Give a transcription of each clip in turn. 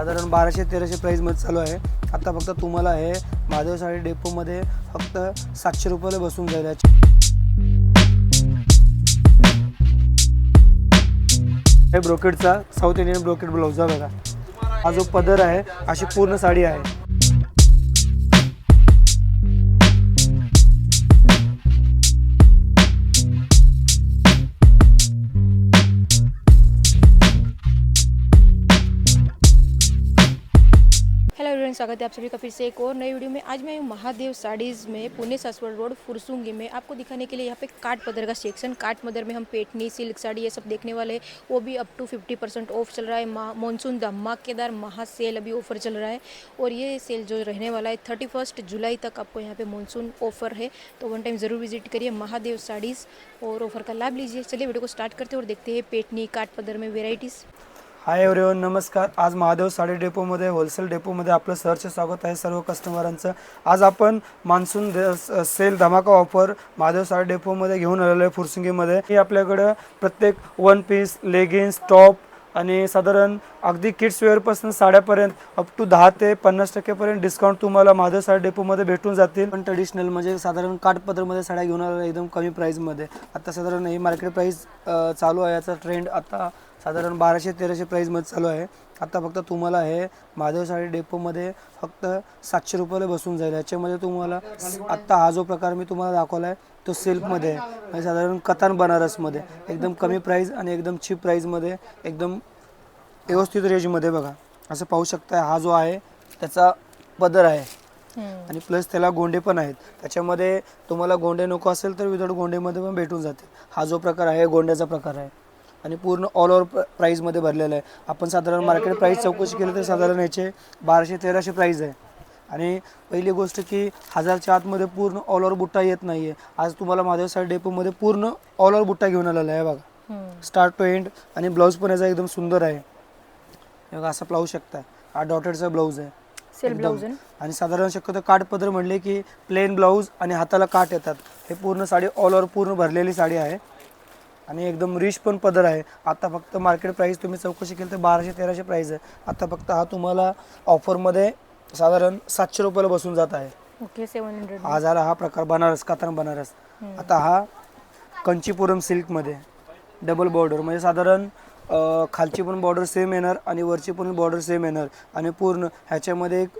साधारण बाराशे तेराशे प्राईजमध्ये चालू आहे. आता फक्त तुम्हाला हे महादेव साडी डेपोमध्ये फक्त सातशे रुपयाला बसून जाईल. याची हे ब्रोकेटचा साऊथ इंडियन ब्रोकेट ब्लाऊज बघा. हा जो पदर आहे अशी पूर्ण साडी आहे. स्वागत है आप सभी का फिर से एक और नई वीडियो में। आज मैं महादेव साड़ीज़ में पुणे सासवड़ रोड फुरसुंगी में आपको दिखाने के लिए यहाँ पे काट पदर का सेक्शन काट पदर में हम पेटनी, सिल्क साड़ी ये सब देखने वाले हैं। वो भी अप टू 50 परसेंट ऑफ़ चल रहा है। मानसून धमाकेदार महा सेल अभी ऑफ़र चल रहा है। और ये सेल जो रहने वाला है थर्टी जुलाई तक आपको यहाँ पर मानसून ऑफ़र है। तो वन टाइम ज़रूर विज़िट करिए महादेव साड़ीज़। और ऑफ़र का लाभ लीजिए। चलिए वीडियो को स्टार्ट करते हैं और देखते हैं पेटनी काट पदर में वेराइटीज़ हाय एवरीवन नमस्कार. आज महादेव साडी डेपोमध्ये होलसेल डेपोमध्ये आपलं सहर्ष स्वागत आहे सर्व कस्टमरांचं आज आपण मान्सून दे- सेल धमाका ऑफर महादेव साडी डेपोमध्ये घेऊन आलेलो आहे फुरसुंगीमध्ये. ही आपल्याकडं प्रत्येक वन पीस लेगिन्स टॉप आणि साधारण अगदी किड्स वेअरपासून साड्यापर्यंत अप टू दहा ते पन्नास टक्केपर्यंत डिस्काउंट तुम्हाला महादेव साडी डेपोमध्ये भेटून जातील. पण ट्रेडिशनल म्हणजे साधारण काठपदरमध्ये साड्या घेऊन आलेल्या एकदम कमी प्राईजमध्ये आता साधारण ही मार्केट प्राईस चालू आहे. याचा ट्रेंड आता साधारण बाराशे तेराशे प्राईजमध्ये चालू आहे. आता फक्त तुम्हाला हे महादेव साडी डेपोमध्ये फक्त सातशे रुपयाला बसून जाईल. याच्यामध्ये तुम्हाला आत्ता हा जो प्रकार मी तुम्हाला दाखवला आहे तो सिल्कमध्ये आहे. म्हणजे साधारण कतान बनारसमध्ये. एकदम कमी प्राईज आणि एकदम चीप प्राईजमध्ये एकदम व्यवस्थित रेंजमध्ये बघा. असं पाहू शकता हा जो आहे त्याचा पदर आहे. आणि प्लस त्याला गोंडे पण आहेत. त्याच्यामध्ये तुम्हाला गोंडे नको असेल तर विदाऊट गोंडेमध्ये पण भेटून जाते हा जो प्रकार आहे गोंड्याचा प्रकार आहे. आणि पूर्ण ऑल ओव्हर प्राईजमध्ये भरलेला आहे. आपण साधारण मार्केट प्राईस चौकशी केली तर साधारण याचे बाराशे तेराशे प्राईज आहे. आणि पहिली गोष्ट की हजारच्या आतमध्ये पूर्ण ऑल ओव्हर बुट्टा येत नाही आहे आज तुम्हाला माझ्या साईड डेपोमध्ये पूर्ण ऑल ओव्हर बुट्टा घेऊन आलेला आहे बघा. स्टार्ट टू एंड आणि ब्लाऊज पण याचा एकदम सुंदर आहे. बघा असं पाहू शकता. हा डॉटेडचा ब्लाऊज आहे? आणि साधारण शक्यतो काठ पदर म्हणले की प्लेन ब्लाऊज आणि हाताला काठ येतात. हे पूर्ण साडी ऑल ओव्हर पूर्ण भरलेली साडी आहे. आणि एकदम रिच पण पदर आहे. आता फक्त मार्केट प्राईस तुम्ही चौकशी केली तर बाराशे तेराशे प्राईस आहे. आता फक्त हा तुम्हाला ऑफरमध्ये साधारण सातशे रुपयाला बसून जात आहे. ओके सेवन हंड्रेड हा झाला हा प्रकार बनारस कातान बनारस. आता हा कंचीपुरम सिल्कमध्ये डबल बॉर्डर म्हणजे साधारण खालची पण बॉर्डर सेम येणार आणि वरची पण बॉर्डर सेम येणार. आणि पूर्ण ह्याच्यामध्ये एक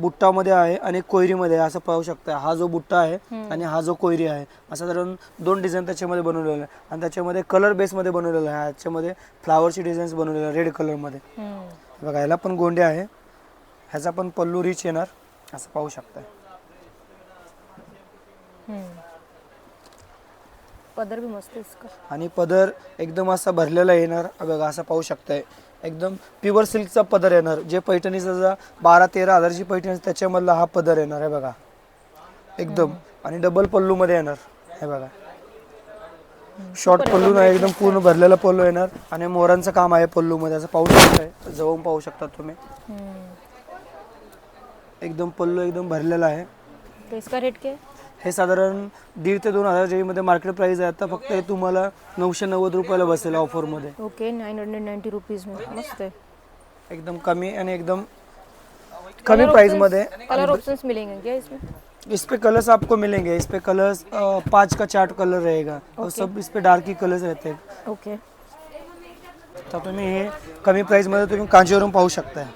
बुट्टामध्ये आहे आणि एक कोयरीमध्ये आहे असं पाहू शकता. हा जो बुट्टा आहे आणि हा जो कोयरी आहे. असं साधारण दोन डिझाईन त्याच्यामध्ये बनवलेलं आहे आणि त्याच्यामध्ये कलर बेसमध्ये बनवलेलं आहे. ह्याच्यामध्ये फ्लावरची डिझाईन्स बनवलेलं आहे रेड कलरमध्ये बघा ह्याला पण गोंडे आहे. ह्याचा पण पल्लू रिच येणार असं पाहू शकता. पदर भी मस्त है इसका आणि पदर एकदम असा भरलेला येणार. बघा असं पाहू शकताय. एकदम प्युअर सिल्कचा पदर येणार. जे पैठणीचा जा बारा तेरा हजारची पैठणी असते, त्याच्यामधला हा पदर येणार आहे बघा. एकदम. आणि डबल पल्लू मध्ये येणार. हे बघा. शॉर्ट पल्लू नाही एकदम पूर्ण भरलेला पल्लू येणार. आणि मोरांचं काम आहे पल्लू मध्ये असं पाहू शकताय. जवळून पाहू शकता तुम्ही. एकदम पल्लू एकदम भरलेला आहे. तो इसका रेट क्या है? हे साधारण दीड ते दोन हज़ार मध्ये मार्केट प्राइस आहे. आता फक्त हे तुम्हाला नऊशे नव्वद रुपयाला बसेल ऑफरमध्ये okay nine hundred ninety rupees मस्त है एकदम कमी आणि एकदम कमी प्राइस मध्ये. कलर ऑप्शंस मिलेंगे क्या इसमें? इस पे कलर्स आपको मिलेंगे. इस पे कलर्स पाँच का चार्ट कलर रहेगा. और सब इस पे डार्क ही कलर्स रहते हैं. ओके तर तुम्ही हे कमी प्राईजमध्ये तुम्ही कांजीवरम पाहू शकताय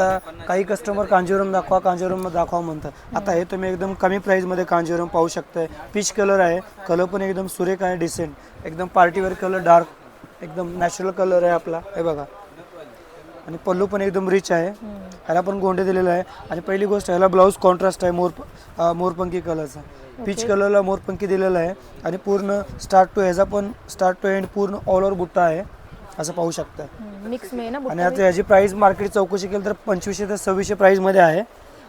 आता काही कस्टमर कांजीवरम दाखवा कांजीवरम दाखवा म्हणतात. आता हे तुम्ही एकदम कमी प्राईजमध्ये कांजीवरम पाहू शकताय. पीच कलर आहे कलर पण एकदम सुरेख आहे डिसेंट एकदम पार्टीवेअर कलर डार्क एकदम नॅचरल कलर आहे आपला. हे बघा. आणि पल्लू पण एकदम रिच आहे. ह्याला पण गोंडे दिलेला आहे. आणि पहिली गोष्ट ह्याला ब्लाऊज कॉन्ट्रास्ट आहे मोर मोरपंखी कलरचा पीच कलरला मोरपंखी दिलेला आहे. आणि पूर्ण स्टार्ट टू ह्याचा पण स्टार्ट टू एंड पूर्ण ऑल ओव्हर बुट्टा आहे. असं पाहू शकता. मिक्स में ना आणि आता याची प्राईस मार्केट चौकशी केली तर पंचवीसशे ते सव्वीसशे प्राईजमध्ये आहे.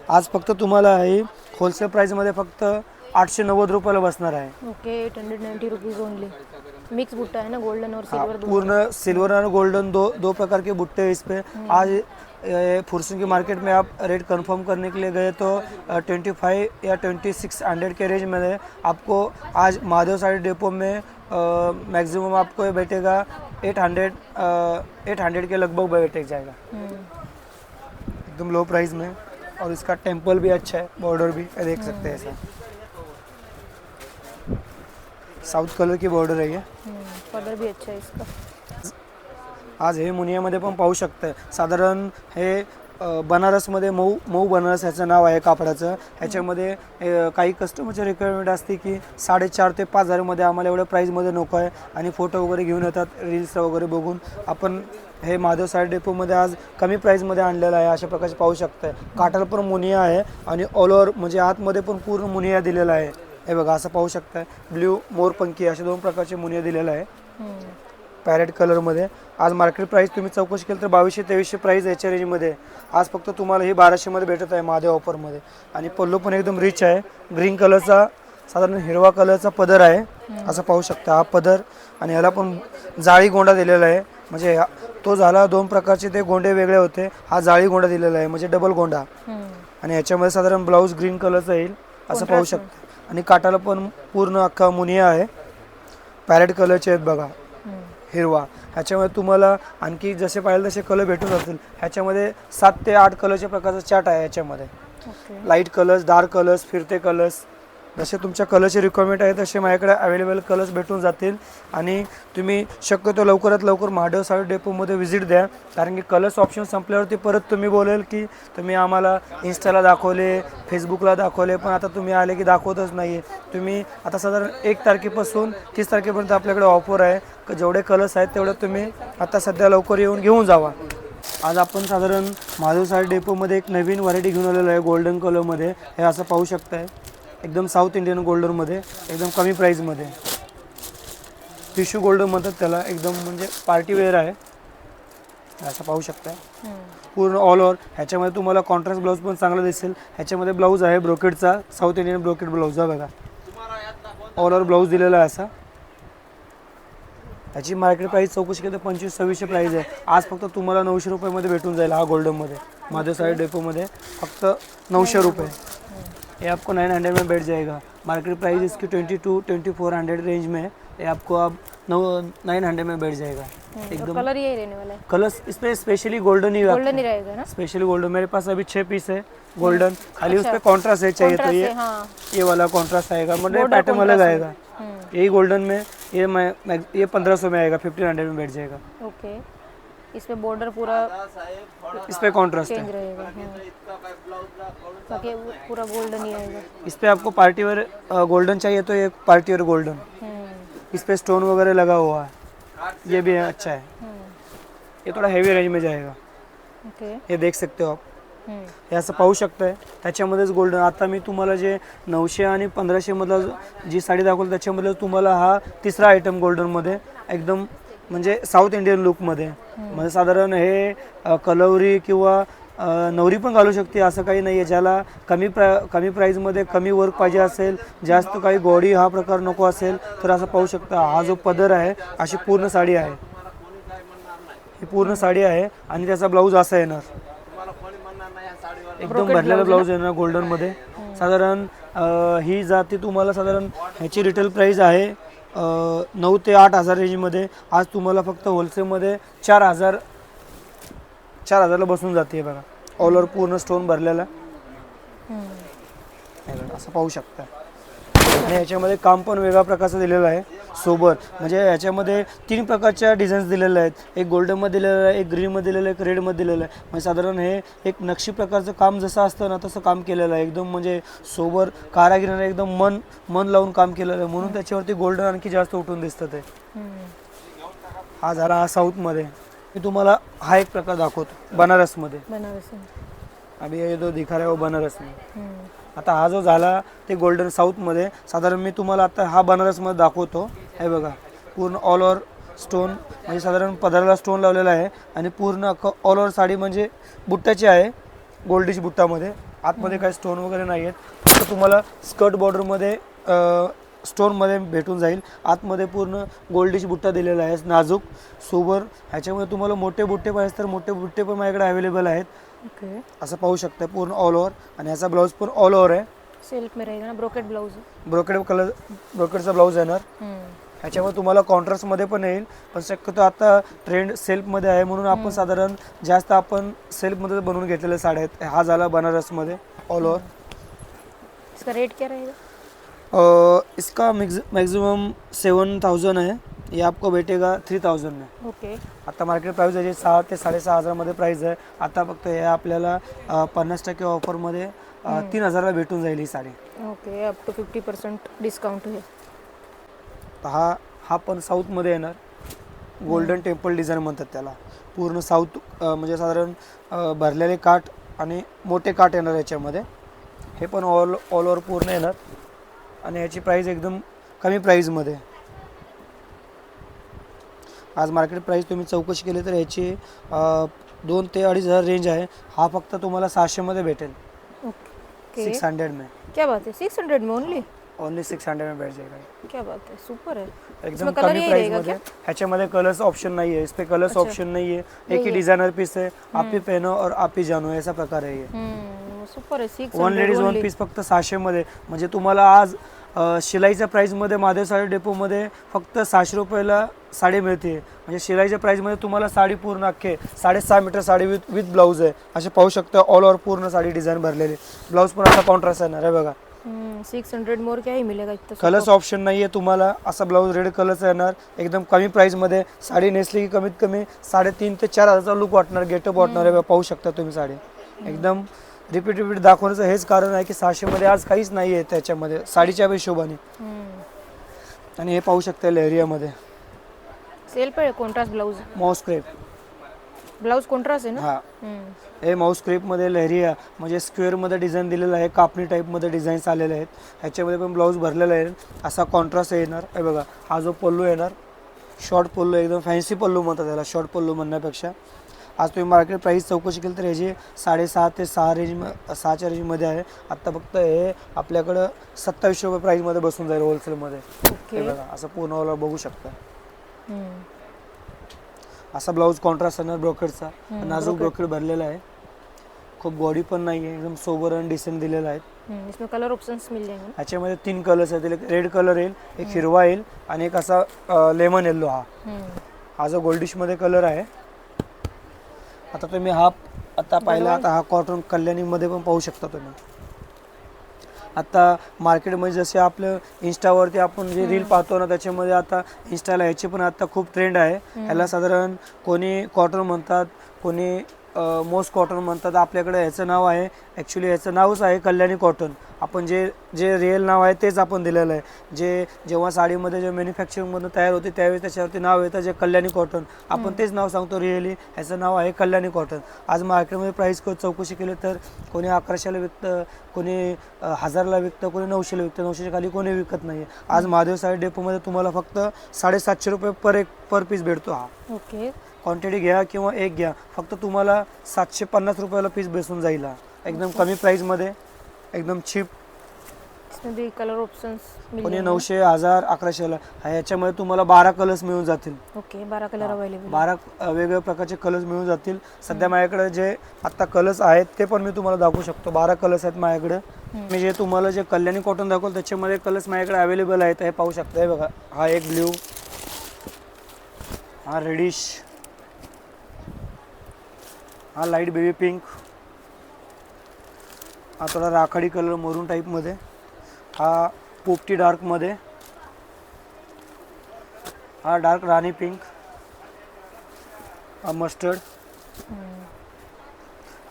आज फक्त तुम्हाला ही होलसेल प्राईजमध्ये फक्त आठशे नव्वद रुपयाला बसणार आहे? Okay eight hundred ninety rupees only mix बुट्टा है ना गोल्डन और सिल्वर पूर्ण सिल्वर और गोल्डन दो दो प्रकार के बुट्टे हैं इस पे. आज ए, की मार्केट में आप रेट कंफर्म करने के लिए गए तो ट्वेंटी फाइव या ट्वेंटी सिक्स हंड्रेड के रेंज में आपको आज महादेव साड़ी डेपो में मैक्सिमम आपको बैठेगा एट हंड्रेड एट हंड्रेड के लगभग बैठ जाएगा हम्म, एकदम लो प्राइस में। और इसका टेंपल भी अच्छा है बॉर्डर भी देख सकते हैं ऐसा। साउथ कलर की बॉर्डर है ये। कलर भी अच्छा है इसका। आज हे मुनियामध्ये पण पाहू शकताय. साधारण हे बनारसमध्ये मऊ मऊ बनारस ह्याचं नाव आहे कापडाचं. ह्याच्यामध्ये काही कस्टमरची रिक्वायरमेंट असते की साडेचार ते पाच हजारमध्ये आम्हाला एवढ्या प्राईजमध्ये नको आहे आणि फोटो वगैरे घेऊन येतात रील्स वगैरे बघून. आपण हे महादेव साडी डेपोमध्ये आज कमी प्राईजमध्ये आणलेलं आहे अशा प्रकारचे पाहू शकताय. काटाला पण मुनिया आहे आणि ऑल ओव्हर म्हणजे आतमध्ये पण पूर्ण मुनिया दिलेला आहे. हे बघा असं पाहू शकताय. ब्ल्यू मोरपंखी असे दोन प्रकारचे मुनिया दिलेला आहे. पॅरेट कलरमध्ये. आज मार्केट प्राईस तुम्ही चौकशी केली तर बावीसशे तेवीसशे प्राईस याच्या रेंजमध्ये. आज फक्त तुम्हाला ही बाराशेमध्ये भेटत आहे महादेव ऑफरमध्ये आणि पल्लू पण एकदम रिच आहे. ग्रीन कलरचा साधारण हिरवा कलरचा पदर आहे. असं पाहू शकता हा पदर. आणि ह्याला पण जाळी गोंडा दिलेला आहे. म्हणजे तो झाला दोन प्रकारचे ते गोंडे वेगळे होते. हा जाळी गोंडा दिलेला आहे. म्हणजे डबल गोंडा. आणि याच्यामध्ये साधारण ब्लाऊज ग्रीन कलरचा येईल. असं पाहू शकता. आणि काटाला पण पूर्ण अख्खा मुनिया आहे. पॅरेट कलरचे आहेत बघा. हिरवा. ह्याच्यामध्ये तुम्हाला आणखी जसे पाहिजे तसे कलर भेटून जातील. ह्याच्यामध्ये सात ते आठ कलरच्या प्रकारचा चार्ट आहे याच्यामध्ये okay. Light colours dark colours फिरते कलर्स जसे तुमच्या कलरचे रिक्वायरमेंट आहे तसे माझ्याकडे अवेलेबल कलर्स भेटून जातील. आणि तुम्ही शक्यतो लवकरात लवकर महादेव साडी डेपोमध्ये व्हिजिट द्या. कारण की कलर्स ऑप्शन संपल्यावरती परत तुम्ही बोलेल की तुम्ही आम्हाला इन्स्टाला दाखवले फेसबुकला दाखवले पण आता तुम्ही आले की दाखवतच नाही तुम्ही आता साधारण एक तारखेपासून तीस तारखेपर्यंत आपल्याकडे ऑफर आहे. जेवढे कलर्स आहेत तेवढे तुम्ही आता सध्या लवकर येऊन घेऊन जावा. आज आपण साधारण महादेव साडी डेपोमध्ये एक नवीन व्हरायटी घेऊन आलेलो आहे गोल्डन कलरमध्ये हे असं पाहू शकताय. एकदम साऊथ इंडियन गोल्डनमध्ये एकदम कमी प्राईजमध्ये. टिश्यू गोल्डन म्हणतात त्याला एकदम म्हणजे पार्टी वेअर आहे. असं पाहू हम्म. पूर्ण ऑल ओव्हर ह्याच्यामध्ये तुम्हाला कॉन्ट्रास्ट ब्लाऊज पण चांगला दिसेल. ह्याच्यामध्ये ब्लाऊज आहे ब्रोकेडचा साऊथ इंडियन ब्रोकेड ब्लाऊज आहे बघा. ऑल ओव्हर ब्लाऊज दिलेला आहे असा. ह्याची मार्केट प्राईस चौकशी केली तर पंचवीस सव्वीसशे प्राईस आहे. आज फक्त तुम्हाला नऊशे रुपयामध्ये भेटून जाईल हा गोल्डनमध्ये माझ्या साईड डेपोमध्ये फक्त नऊशे रुपये. ये आपको नाइन हंड्रेड में बैठ जाएगा। मार्केट प्राइस इसकी twenty two twenty four hundred range में है। ये आपको अब नौ नाइन हंड्रेड में बैठ जाएगा। हम्म. एकदम कलर यही रहने वाला है। कलर इस पर स्पेशली गोल्डन ही गोल्डन ही रहेगा ना? स्पेशली गोल्डन मेरे पास अभी छः पीस है गोल्डन खाली उस। पर कॉन्ट्रास्ट है चाहिए तो ये हाँ ये वाला कॉन्ट्रास्ट आएगा। मतलब पैटर्न अलग आएगा। हम्म. यही गोल्डन में ये मैं ये पंद्रह सौ में आएगा फिफ्टीन हंड्रेड में बैठ जाएगा। ओके इसमें बॉर्डर पूरा इस पर कॉन्ट्रास्ट है। हाँ। वो पूरा गोल्डन ही आएगा। इस पर आपको पार्टी वेयर गोल्डन चाहिए तो ये पार्टी वेयर गोल्डन. इस पर स्टोन वगैरह लगा हुआ है। ये भी अच्छा है. ये थोड़ा हेवी रेंज में जाएगा। ओके। हे देख सकते हो आप. हे असं पाहू शकताय। त्याच्यामध्येच गोल्डन आता मी तुम्हाला जे नऊशे आणि पंधराशेमधला जी साडी दाखवली त्याच्यामधलं तुम्हाला हा तिसरा आयटम गोल्डनमध्ये एकदम म्हणजे साऊथ इंडियन लुकमध्ये म्हणजे साधारण हे कलवरी किंवा नवरी पण घालू शकते असं काही नाही आहे ज्याला कमी प्रा कमी प्राईजमध्ये कमी वर्क पाहिजे असेल जास्त काही गॉडी हा प्रकार नको असेल तर असं पाहू शकता. हा जो पदर आहे अशी पूर्ण साडी आहे. ही पूर्ण साडी आहे आणि त्याचा ब्लाऊज असा येणार. एकदम भरलेला ब्लाऊज येणार गोल्डनमध्ये. साधारण ही जाती तुम्हाला साधारण ह्याची रिटेल प्राइस आहे नऊ ते आठ हजार रेंजमध्ये आज तुम्हाला फक्त होलसेलमध्ये चार हजार चार हजारला बसून जाते बघा. ऑल ओव्हर पूर्ण स्टोन भरलेला. हे बघा, असं पाहू शकता. आणि याच्यामध्ये काम पण वेगळ्या प्रकारचं दिलेलं आहे. सोबत म्हणजे याच्यामध्ये तीन प्रकारच्या डिझाईन्स दिलेल्या आहेत. एक गोल्डनमध्ये दिलेलं आहे एक ग्रीनमध्ये दिलेलं आहे एक रेडमध्ये दिलेलं आहे. म्हणजे साधारण हे एक नक्षी प्रकारचं काम जसं असतं ना तसं काम केलेलं आहे. एकदम म्हणजे सोबर कारागिराने एकदम मन मन लावून काम केलेलं आहे. म्हणून त्याच्यावरती गोल्डन आणखी जास्त उठून दिसतं ते. हम्म. हा झाला हा साऊथमध्ये मी तुम्हाला हा एक प्रकार दाखवतो. बनारसमध्ये. बनारसी अभी ये जो दिखा रहा है वो बनारस में हम्म. आता हा जो झाला ते गोल्डन साऊथमध्ये साधारण मी तुम्हाला आता हा बनारसमध्ये दाखवतो. हे बघा पूर्ण ऑल ओव्हर स्टोन म्हणजे साधारण पदराला स्टोन लावलेला आहे आणि पूर्ण ऑल ओव्हर साडी म्हणजे बुट्टाची आहे गोल्डीश बुट्टामध्ये. आतमध्ये काही स्टोन वगैरे नाही आहेत फक्त तुम्हाला स्कर्ट बॉर्डरमध्ये स्टोनमध्ये भेटून जाईल. आतमध्ये पूर्ण गोल्डीश बुट्टा दिलेला आहे नाजूक सोबर ह्याच्यामध्ये तुम्हाला मोठे बुट्टे पाहिजे तर मोठे बुट्टे पण माझ्याकडे अवेलेबल आहेत. ओके. असं पाहू शकता पूर्ण ऑल ओव्हर आणि याचा ब्लाऊज पण ऑल ओव्हर आहे. सिल्क में रहेगा ना ब्रोकेट ब्लाउज ब्रोकेड कलर ब्रोकेडचा ब्लाऊज येणार हम्म. ह्याच्यामध्ये तुम्हाला कॉन्ट्रास्टमध्ये पण येईल पण शक्यतो आता ट्रेंड सेल्फमध्ये आहे म्हणून आपण साधारण जास्त आपण सेल्फमध्ये बनवून घेतलेल्या साड्या आहेत. हा झाला बनारसमध्ये ऑल ओव्हर इसका रेट क्या रहेगा? इसका मैक्सिमम सेवन थाउजंड है। ये आपको बैठेगा थ्री थाउजंड में। ओके। आता मार्केट प्राईस आहे जे सहा ते साडेसहा हजारामध्ये प्राईस आहे। आता फक्त हे आपल्याला पन्नास टक्के ऑफरमध्ये तीन हजारला भेटून जाईल ही sari. Okay up to fifty percent discount है तर हा हा पण साऊथमध्ये येणार. गोल्डन टेम्पल डिझाईन म्हणतात त्याला. पूर्ण साऊथ म्हणजे साधारण भरलेले काठ आणि मोठे काठ येणार याच्यामध्ये. हे पण ऑल ऑल ओव्हर पूर्ण येणार. आणि याची प्राईस एकदम कमी प्राईजमध्ये आज मार्केट प्राईस तुम्ही चौकशी केली तर याची दोन ते अडीच हजार रेंज आहे. हा फक्त तुम्हाला सहाशेमध्ये भेटेल. सिक्स हंड्रेड में. क्या बात है? सिक्स हंड्रेड में ओनली ओनली सिक्स हंड्रेड में बैठ जाएगा. क्या बात है? सुपर है. एकदम कमी प्राइसमध्ये. ह्याच्यामध्ये कलर्स ऑप्शन नहीं है इस पे कलर्स अच्छा। ऑप्शन नहीं है एक ही है। डिजाइनर पीस है आप ही पहनो और आप ही जानो. ऐसा प्रकार आहे हम्म. सुपर है six one ladies one piece फक्त सहाशे मध्ये. म्हणजे तुम्हाला आज अ, शिलाईच्या प्राइसमध्ये महादेव साडी डेपो मध्ये फक्त सहाशे रुपयाला साडी मिळते. म्हणजे शिलाईच्या प्राइसमध्ये तुम्हाला साडी पूर्ण अख्खे साडेसहा metre sari with with blouse आहे. असे पाहू शकता ऑल ओव्हर पूर्ण साडी डिझाईन भरलेली. ब्लाऊज पण असा कॉन्ट्रास्ट येणार आहे बघा. सिक्स हंड्रेड मोर क्या ही मिलेगा इतना कलर्स ऑप्शन नाही आहे तुम्हाला. असा ब्लाऊज रेड कलरचा येणार. एकदम कमी प्राईसमध्ये साडी नेसली की कमीत कमी साडेतीन ते चार हजारचा लुक वाटणार गेटअप वाटणार आहे पाहू शकता तुम्ही साडी. एकदम रिपीट रिपीट दाखवण्याचं हेच कारण आहे की सहाशेमध्ये आज काहीच नाही आहे त्याच्यामध्ये साडीच्या हिशोबाने आणि हे पाहू शकता लेहरियामध्ये सेल पे contrast blouse moss crepe blouse contrast है ना? हा. हम्म. हे माऊस क्रेपमध्ये लेहरिया म्हणजे स्क्वेअरमध्ये डिझाईन दिलेलं आहे कापणी टाईपमध्ये डिझाईन्स आलेले आहेत. ह्याच्यामध्ये पण ब्लाऊज भरलेला आहे. असा कॉन्ट्रास्ट येणार. हे बघा हा जो पल्लू येणार शॉर्ट पल्लू एकदम फॅन्सी पल्लू म्हणतात त्याला शॉर्ट पल्लू म्हणण्यापेक्षा. आज तुम्ही मार्केट प्राईस चौकशी केली तर ह्याची साडेसहा ते सहा रेंज सहाच्या रेंजमध्ये आहे. आत्ता फक्त हे आपल्याकडं सत्तावीसशे रुपये प्राईजमध्ये बसून जाईल होलसेलमध्ये हे ओके बघा असं पूर्ण बघू शकता. असा ब्लाऊज कॉन्ट्रास्ट येणार ब्रोकेडचा. नाजूक. ब्रोकेड. भरलेला आहे. खूप बॉडी पण नाही आहे एकदम सोबर आणि डिसेंट दिलेला आहे. इसमें कलर ऑप्शंस मिल जाएंगे ना. ह्याच्यामध्ये तीन कलर्स आहेत. एक रेड कलर येईल एक हिरवा येईल आणि एक असा लेमन येल्लो हा. हा जो गोल्डिशमध्ये कलर आहे. आता तुम्ही हा आता पाहिला आता हा कॉटन कल्याणीमध्ये पण पाहू शकता तुम्ही. आता मार्केटमध्ये जसे आपलं इंस्टावरती आपण जे रील पाहतो ना त्याच्यामध्ये आता इंस्टाला ह्याची पण आता खूप ट्रेंड आहे. ह्याला साधारण कोणी कॉटन म्हणतात कोणी मोस्ट कॉटन म्हणतात आपल्याकडे ह्याचं नाव आहे. ॲक्च्युली ह्याचं नावच आहे कल्याणी कॉटन. आपण जे जे रिअल नाव आहे तेच आपण दिलेलं आहे. जे जेव्हा साडीमध्ये जे मॅन्युफॅक्चरिंगमधून तयार होते त्यावेळी त्याच्यावरती नाव येतं जे कल्याणी कॉटन. आपण तेच नाव सांगतो रिअली ह्याचं नाव आहे कल्याणी कॉटन. आज मार्केटमध्ये प्राईस चौकशी केली तर कोणी अकराशेला विकतं कोणी हजारला विकतं कोणी नऊशेला विकतं. नऊशेच्या खाली कोणी विकत नाही आज महादेव साडी डेपोमध्ये तुम्हाला फक्त साडेसातशे रुपये पर एक पर पीस भेटतो हा. ओके क्वांटिटी घ्या किंवा एक घ्या. फक्त तुम्हाला सातशे पन्नास रुपयाला पीस बेसून जाईल हा. एकदम कमी प्राईसमध्ये एकदम चीप इसमें भी कलर ऑप्शंस कोणी जाएंगे नऊशे हजार अकराशेला. हा याच्यामध्ये तुम्हाला बारा कलर्स मिळून जातील. ओके बारह कलर अवेलेबल बारा अ, वेगवेगळ्या प्रकारचे कलर्स मिळून जातील. सध्या माझ्याकडे जे आत्ता कलर्स आहेत ते पण मी तुम्हाला दाखवू शकतो. बारा कलर्स आहेत माझ्याकडे. मी जे तुम्हाला जे कल्याणी कॉटन दाखवलं त्याच्यामध्ये कलर्स माझ्याकडे अवेलेबल आहेत. हे पाहू शकता हे बघा. हा एक ब्ल्यू हा रेडिश हा लाइट बेबी पिंक हा थोडा राखाडी कलर मरून टाईपमध्ये हा पोपटी डार्कमध्ये हा डार्क राणी पिंक हा मस्टर्ड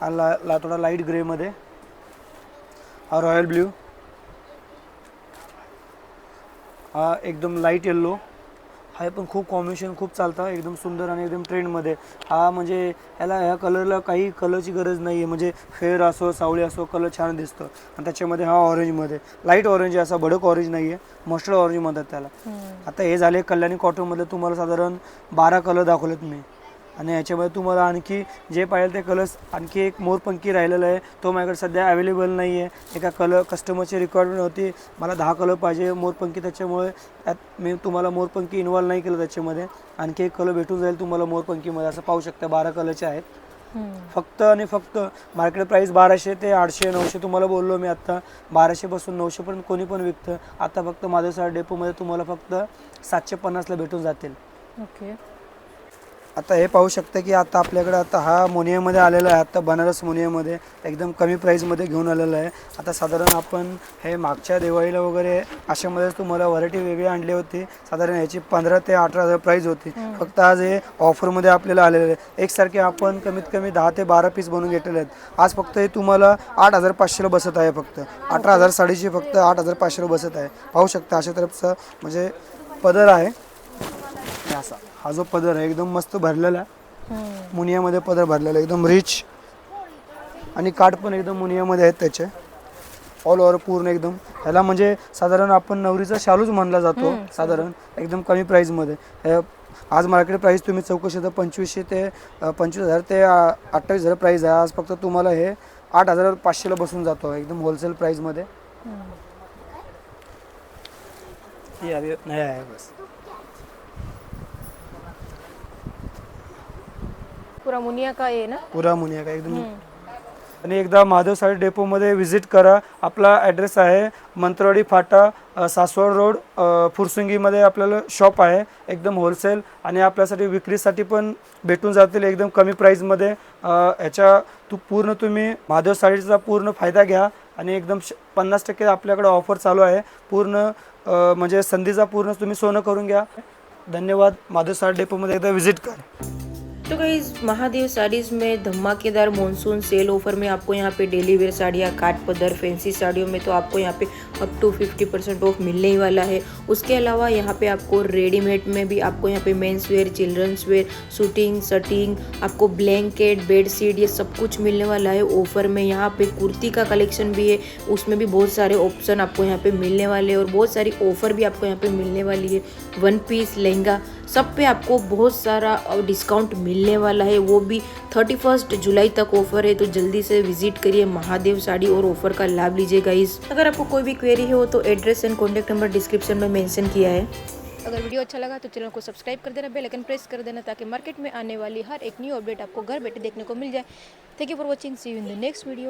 हा ला ला थोडा लाइट ग्रेमध्ये हा रॉयल ब्ल्यू हा एकदम लाइट येल्लो हा पण खूप कॉम्बिनेशन खूप चालतं एकदम सुंदर आणि एकदम ट्रेंडमध्ये हा म्हणजे ह्याला ह्या कलरला काही कलरची गरज नाही आहे म्हणजे फेअर असो सावळी असो कलर छान दिसतं. आणि त्याच्यामध्ये हा ऑरेंजमध्ये लाइट ऑरेंज आहे असा भडक ऑरेंज नाही आहे मस्टर्ड ऑरेंज म्हणतात त्याला. आता हे झाले कल्याणी कॉटनमध्ये तुम्हाला साधारण बारा कलर दाखवलेत मी. आणि याच्यामध्ये तुम्हाला आणखी जे पाहिजे ते कलर्स आणखी एक मोरपंखी राहिलेला आहे. तो माझ्याकडे सध्या अवेलेबल नाही आहे. एका कलर कस्टमरची रिक्वायरमेंट होती. मला दहा कलर पाहिजे मोरपंखी त्याच्यामुळे. त्यात मी तुम्हाला मोरपंखी इन्वॉल्व नाही केलं त्याच्यामध्ये. आणखी एक कलर भेटून जाईल तुम्हाला मोरपंखीमध्ये. असं पाहू शकता बारा कलरचे आहेत. फक्त आणि फक्त मार्केट प्राईस बाराशे ते आठशे नऊशे तुम्हाला बोललो मी आत्ता बाराशेपासून नऊशेपर्यंत कोणी पण विकतं. आता फक्त माझ्या डेपोमध्ये तुम्हाला फक्त सातशे पन्नासला भेटून जातील. ओके आता हे पाहू शकता की आता आपल्याकडे आता हा मोनियामध्ये आलेला आहे. आता बनारस मोनियामध्ये एकदम कमी प्राईजमध्ये घेऊन आलेला आहे. आता साधारण आपण हे मागच्या दिवाळीला वगैरे अशामध्येच तुम्हाला व्हरायटी वेगळी आणली होती. साधारण याची पंधरा ते अठरा हजार प्राईज होती. फक्त आज हे ऑफरमध्ये आपल्याला आलेलं आहे एकसारखे आपण कमीत कमी दहा ते बारा पीस बनवून घेतलेले आहेत. आज फक्त हे तुम्हाला आठ हजार पाचशेला बसत आहे फक्त. अठरा हजार साडीची फक्त आठ हजार पाचशेला बसत आहे. पाहू शकता अशा तरफचा म्हणजे पदर आहे. असा. हा जो पदर आहे एकदम मस्त भरलेला आहे. मुनियामध्ये पदर भरलेला आहे, एकदम रिच आणि काठ पण एकदम मुनियामध्ये आहेत त्याचे. ऑल ओव्हर पूर्ण एकदम. ह्याला म्हणजे साधारण आपण नवरीचा शालूच म्हणला जातो साधारण. एकदम कमी प्राईजमध्ये हे आज मार्केट प्राईस तुम्ही चौकशी तर पंचवीसशे ते पंचवीस हजार ते अठ्ठावीस हजार प्राईज आहे. आज फक्त तुम्हाला हे आठ हजार पाचशेला बसून जातो एकदम होलसेल प्राईजमध्ये हे नाही आहे बस. पूरा मुनिया का ये ना पुरा मुनिया का एकदम आणि एकदा महादेव साडी डेपोमध्ये व्हिजिट करा. आपला ॲड्रेस आहे मंत्रवाडी फाटा अ, सासवड रोड अ, फुरसुंगीमध्ये आपल्याला शॉप आहे एकदम होलसेल आणि आपल्यासाठी विक्रीसाठी पण भेटून जातील एकदम कमी प्राईजमध्ये अ, ह्याच्या तू पूर्ण तुम्ही महादेव साडीचा पूर्ण फायदा घ्या. आणि एकदम श- पन्नास टक्के आपल्याकडे ऑफर चालू आहे. पूर्ण अ, म्हणजे संधीचा पूर्ण तुम्ही सोनं करून घ्या. धन्यवाद. महादेव साडी डेपोमध्ये एकदा व्हिजिट करा. तो गाइज़ महादेव साड़ीज़ में धमाकेदार मानसून सेल ऑफ़र में आपको यहाँ पे डेली वेयर साड़ियाँ काट पदर फैंसी साड़ियों में तो आपको यहाँ पे up to fifty percent off मिलने ही वाला है। उसके अलावा यहाँ पे आपको रेडीमेड में भी आपको यहाँ पे men's wear children's wear shirting suiting आपको ब्लैंकेट बेड शीट ये सब कुछ मिलने वाला है ऑफ़र में। यहाँ पे कुर्ती का कलेक्शन भी है, उसमें भी बहुत सारे ऑप्शन आपको यहाँ पे मिलने वाले हैं और बहुत सारी ऑफ़र भी आपको यहाँ पे मिलने वाली है। वन पीस लहंगा सब पे आपको बहुत सारा डिस्काउंट मिलने वाला है। वो भी थर्टी फ़र्स्ट जुलाई तक ऑफ़र है तो जल्दी से विज़िट करिए महादेव साड़ी और ऑफ़र का लाभ लीजिए गाइस अगर आपको कोई भी क्वेरी हो तो address and contact number description में मेंशन किया है। अगर वीडियो अच्छा लगा तो चैनल को सब्सक्राइब कर देना बेल आइकन प्रेस कर देना, ताकि मार्केट में आने वाली हर एक न्यू अपडेट आपको घर बैठे देखने को मिल जाए। Thank you for watching see you in the next video